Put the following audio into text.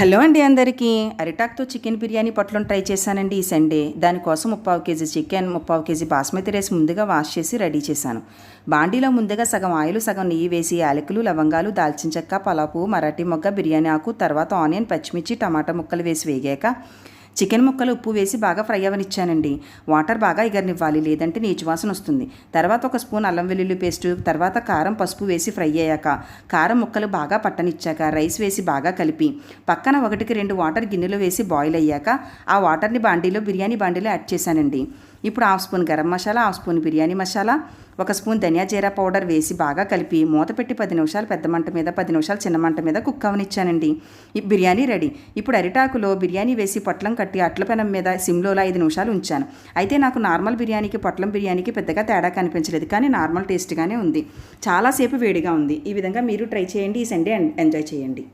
Hello అండి అందరికీ. అరిటాక్తో చికెన్ బిర్యానీ పొట్లను ట్రై చేశానండి ఈ సండే. దానికోసం ముప్పావు కేజీ చికెన్ ముప్పావు కేజీ బాస్మతి రైస్ ముందుగా వాష్ చేసి రెడీ చేశాను. బాండీలో ముందుగా సగం ఆయిల్ సగం నెయ్యి వేసి యాలకులు లవంగాలు దాల్చిన చెక్క పలాపు మరాఠీ మొగ్గ బిర్యానీ ఆకు తర్వాత ఆనియన్ పచ్చిమిర్చి టమాటా ముక్కలు వేసి వేగాక చికెన్ ముక్కలు ఉప్పు వేసి బాగా ఫ్రై అవనిచ్చానండి. వాటర్ బాగా ఎగరనివ్వాలి లేదంటే నీచు వాసన వస్తుంది. తర్వాత ఒక స్పూన్ అల్లం వెల్లుల్లి పేస్ట్ తర్వాత కారం పసుపు వేసి ఫ్రై అయ్యాక కారం ముక్కలు బాగా పట్టనిచ్చాక రైస్ వేసి బాగా కలిపి పక్కన ఒకటికి రెండు వాటర్ గిన్నెలో వేసి బాయిల్ అయ్యాక ఆ వాటర్ని బాండీలో బిర్యానీ బాండీలో యాడ్ చేశానండి. ఇప్పుడు half spoon garam masala half spoon biryani masala ఒక స్పూన్ ధనియా జీరా పౌడర్ వేసి బాగా కలిపి మూత పెట్టి పది నిమిషాలు పెద్ద మంట మీద పది నిమిషాలు చిన్న మంట మీద కుక్ అవనిచ్చానండి. ఈ బిర్యానీ రెడీ. ఇప్పుడు అరిటాకులో బిర్యానీ వేసి పొట్లం కట్టి అట్ల పెనం మీద సిమ్లోలో ఐదు నిమిషాలు ఉంచాను. అయితే నాకు నార్మల్ బిర్యానీకి పొట్లం బిర్యానీకి పెద్దగా తేడా కనిపించలేదు కానీ నార్మల్ టేస్ట్గానే ఉంది. చాలాసేపు వేడిగా ఉంది. ఈ విధంగా మీరు ట్రై చేయండి. ఈ సండే ఎంజాయ్ చేయండి.